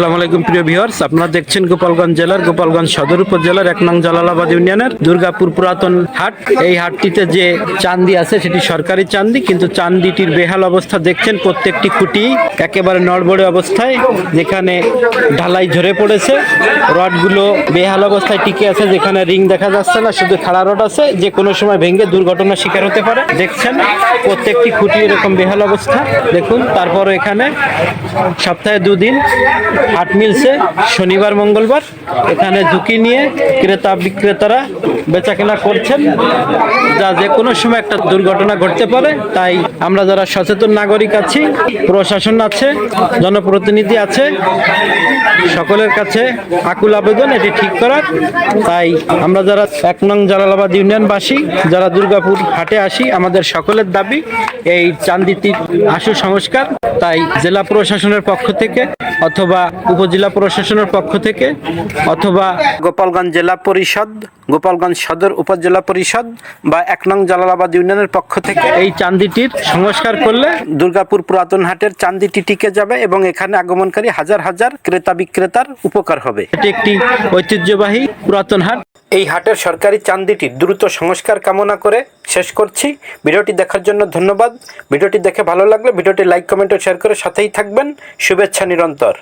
আসসালামু আলাইকুম, প্রিয় ভিউয়ার্স আপনারা দেখছেন গোপালগঞ্জ জেলার গোপালগঞ্জ সদর উপজেলার এক নং জালালাবাদ ইউনিয়নের দুর্গাপুর পুরাতন হাট। এই হাটটিতে যে চান্দি আছে, সেটি সরকারি চান্দি, কিন্তু চান্দিটির বেহাল অবস্থা দেখছেন প্রত্যেকটি খুঁটি একেবারে নড়বড়ে অবস্থায়, যেখানে ঢালাই ঝরে পড়েছে। রডগুলো বেহাল অবস্থায় টিকে আছে, যেখানে রিং দেখা যাচ্ছে না, শুধু খাড়া রড আছে। যে কোনো সময় ভেঙে দুর্ঘটনার শিকার হতে পারে, দেখছেন। প্রত্যেকটি খুঁটি এরকম বেহাল অবস্থা। দেখুন তারপর এখানে সপ্তাহে দুদিন হাট মিলছে, শনিবার, মঙ্গলবার। এখানে ঝুঁকি নিয়ে ক্রেতা বিক্রেতারা বেচাকেনা করছেন। যা যে কোনো সময় একটা দুর্ঘটনা ঘটতে পারে, তাই আমরা যারা সচেতন নাগরিক আছি, প্রশাসন আছে, জনপ্রতিনিধি আছে, সকলের কাছে আকুল আবেদন, এটি ঠিক করার। তাই আমরা যারা এক নং জালালাবাদ ইউনিয়নবাসী, যারা দুর্গাপুর হাটে আসি, আমাদের সকলের দাবি, এই চান্দিটির আশু সংস্কার। তাই জেলা প্রশাসনের পক্ষ থেকে অথবা উপজেলা প্রশাসনের পক্ষ থেকে অথবা গোপালগঞ্জ জেলা পরিষদ গোপালগঞ্জ সদর উপজেলা পরিষদ বা এক নং জালালাবাদ ইউনিয়নের পক্ষ থেকে এই চান্দিটির সংস্কার করলে দুর্গাপুর পুরাতন হাটের চান্দিটি টিকে যাবে এবং এখানে আগমনকারী হাজার হাজার ক্রেতা বিক্রেতার উপকার হবে। এটি একটি ঐতিহ্যবাহী পুরাতন হাট। এই হাটের সরকারি চান্দিটি দ্রুত সংস্কার কামনা করে শেষ করছি। ভিডিওটি দেখার জন্য ধন্যবাদ। ভিডিওটি দেখে ভালো লাগলে ভিডিওটি লাইক, কমেন্ট ও শেয়ার করে সাথেই থাকবেন। শুভেচ্ছা নিরন্তর।